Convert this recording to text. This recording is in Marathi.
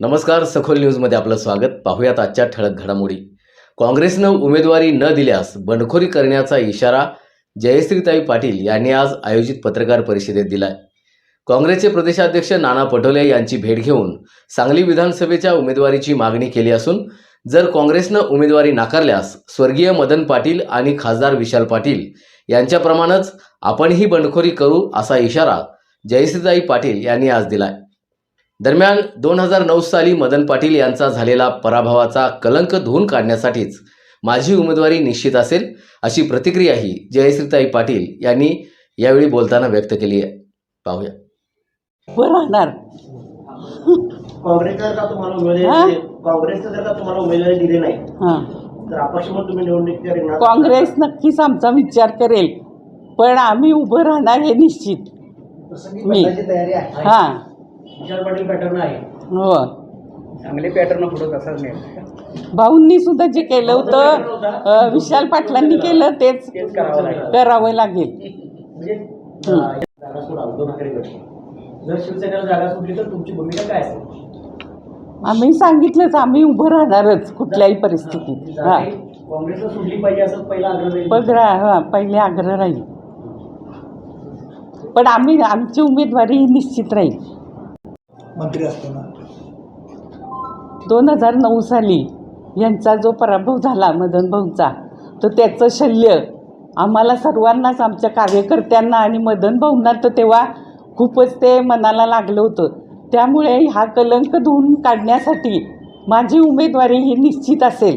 नमस्कार सखोल न्यूजमध्ये आपलं स्वागत. पाहूयात आजच्या ठळक घडामोडी. काँग्रेसनं उमेदवारी न दिल्यास बंडखोरी करण्याचा इशारा जयश्रीताई पाटील यांनी आज आयोजित पत्रकार परिषदेत दिलाय. काँग्रेसचे प्रदेशाध्यक्ष नाना पटोले यांची भेट घेऊन सांगली विधानसभेच्या उमेदवारीची मागणी केली असून जर काँग्रेसनं उमेदवारी नाकारल्यास स्वर्गीय मदन पाटील आणि खासदार विशाल पाटील यांच्याप्रमाणेच आपणही बंडखोरी करू असा इशारा जयश्रीताई पाटील यांनी आज दिलाय. दरम्यान दोन हजार नऊ साली मदन पाटील यांचा झालेला पराभवाचा कलंक धुवून काढण्यासाठीच माझी उमेदवारी निश्चित असेल अशी प्रतिक्रियाही जयश्रीताई पाटील यांनी यावेळी बोलताना व्यक्त केली आहे. पाहूया. राहणार. काँग्रेस जर का तुम्हाला? उमेदवारी काँग्रेसनं जर का तुम्हाला उमेदवारी दिली नाही हां. तर अपक्ष म्हणून तुम्ही निवडणुकीच्या रिंगणात काँग्रेस नक्कीच आमचा विचार करेल पण आम्ही उभं राहणार हे निश्चित. मी. बदलायची तयारी आहे. हां. विशाल पाटील पॅटर्न आहे. हो चांगले पॅटर्न पुढे तसाच नाही भाऊंनी सुद्धा जे केलं होतं अं, विशाल पाटलांनी केलं तेच तेच करावं लागेल. करावं लागेल. म्हणजे अं, जागा सोडा दोन आकडे गट जर शिवसेनेला जागा सुटली तर तुमची भूमिका काय असेल? आम्ही सांगितलंच आम्ही उभं राहणारच कुठल्याही परिस्थितीत. हां काँग्रेसला सुटली पाहिजे असं पहिला आग्रह राहील. बघ रा हां पहिले आग्रह राहील. पण आम्ही आमची उमेदवारी निश्चित राहील. मंत्री असताना. दोन हजार नऊ साली यांचा जो पराभव झाला मदन भाऊंचा तर त्याचं शल्य आम्हाला सर्वांनाच आमच्या कार्यकर्त्यांना आणि मदन भाऊंना तर तेव्हा खूपच ते मनाला लागलं होतं. त्यामुळे हा कलंक धुवून काढण्यासाठी माझी उमेदवारी ही निश्चित असेल.